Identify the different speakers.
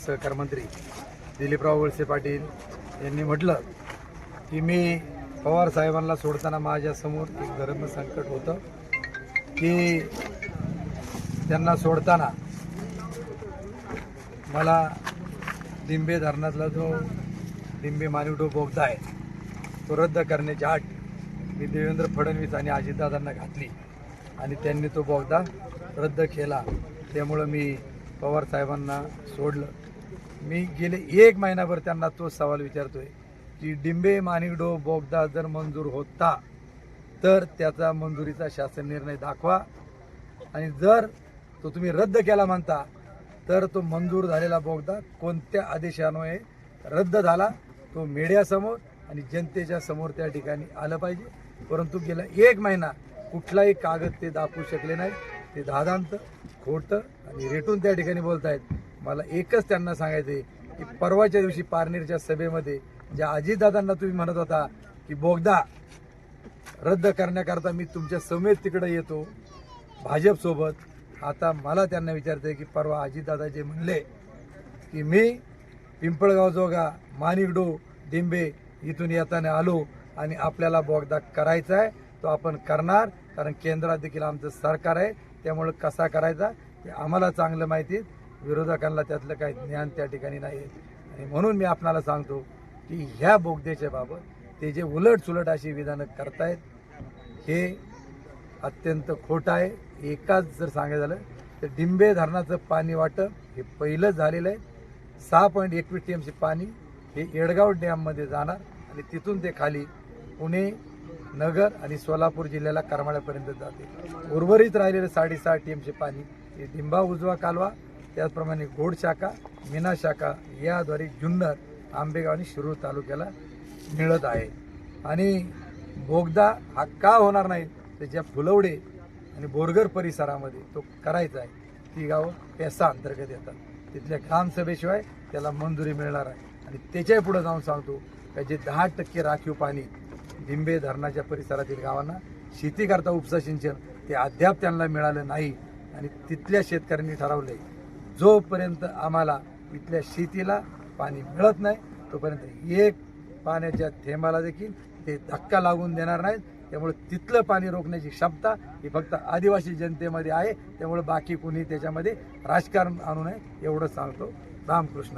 Speaker 1: सहकार मंत्री दिलीपराव वळसे पाटील यांनी म्हटलं की मी पवार साहेबांना सोडताना माझ्यासमोर एक धर्म संकट होतं की त्यांना सोडताना मला दिंबे धरणातला जो दिंबे मानिवडो बोगदा आहे तो रद्द करण्याची आट मी देवेंद्र फडणवीस आणि अजितदादांना घातली आणि त्यांनी तो बोगदा रद्द केला. त्यामुळं मी पवार साहेबांना सोडलं. मी गेले एक महिनाभर त्यांना तोच सवाल विचारतोय की डिंबे मानिकडो बोगदा जर मंजूर होता तर त्याचा मंजुरीचा शासन निर्णय दाखवा. आणि जर तो तुम्ही रद्द केला म्हणता तर तो मंजूर झालेला बोगदा कोणत्या आदेशामुळे रद्द झाला तो मीडियासमोर आणि जनतेच्या समोर त्या ठिकाणी आलं पाहिजे. परंतु गेला एक महिना कुठलाही कागद ते दाखवू शकले नाही ते दादांत खोटं आणि रेटून त्या ठिकाणी बोलतायत. मला एकच त्यांना सांगायचं आहे की परवाच्या दिवशी पारनेरच्या सभेमध्ये ज्या अजितदादांना तुम्ही म्हणत होता की बोगदा रद्द करण्याकरता मी तुमच्या समेत तिकडे येतो भाजपसोबत आता मला त्यांना विचारते आहे की परवा अजितदादा जे म्हणले की मी पिंपळगाव जोगा मानिकडो डिंबे इथून येताना आलो आणि आपल्याला बोगदा करायचा आहे तो आपण करणार कारण केंद्रात देखील आमचं सरकार आहे त्यामुळं कसा करायचा हे आम्हाला चांगलं माहिती आहे. विरोधकांना त्यातलं काही ज्ञान त्या ठिकाणी नाही. आहे आणि म्हणून मी आपणाला सांगतो की ह्या बोगद्याच्या बाबत ते जे उलट सुलट अशी विधानं करतायत हे अत्यंत खोटं आहे. एकाच जर सांगायचं झालं तर डिंबे धरणाचं पाणी वाटप हे पहिलं झालेलं आहे. सहा पॉईंट एकवीस टी एमचे पाणी हे येडगाव डॅममध्ये जाणार आणि तिथून ते खाली पुणे नगर आणि सोलापूर जिल्ह्याला करमाळ्यापर्यंत जाते. उर्वरित राहिलेलं साडेसहा टी एमचे पाणी हे डिंबा उजवा कालवा त्याचप्रमाणे गोड शाखा मीना शाखा याद्वारे जुन्नर आंबेगाव आणि शिरूर तालुक्याला मिळत आहे. आणि बोगदा हा का होणार नाही तर ज्या फुलवडे आणि बोरगर परिसरामध्ये तो करायचा आहे. ती गावं पेसा अंतर्गत येतात. तिथल्या ग्रामसभेशिवाय त्याला मंजुरी मिळणार आहे आणि त्याच्याही पुढं जाऊन सांगतो का जे दहा टक्के राखीव पाणी डिंबे धरणाच्या परिसरातील गावांना शेतीकरता उपसा सिंचन ते अद्याप त्यांना मिळालं नाही. आणि तिथल्या शेतकऱ्यांनी ठरवलं आहे जोपर्यंत आम्हाला इथल्या शेतीला पाणी मिळत नाही तोपर्यंत एक पाण्याच्या थेंबाला देखील ते धक्का लागून देणार नाहीत. त्यामुळे तिथलं पाणी रोखण्याची क्षमता ही फक्त आदिवासी जनतेमध्ये आहे. त्यामुळे बाकी कोणी त्याच्यामध्ये राजकारण आणू नये एवढं सांगतो. रामकृष्ण.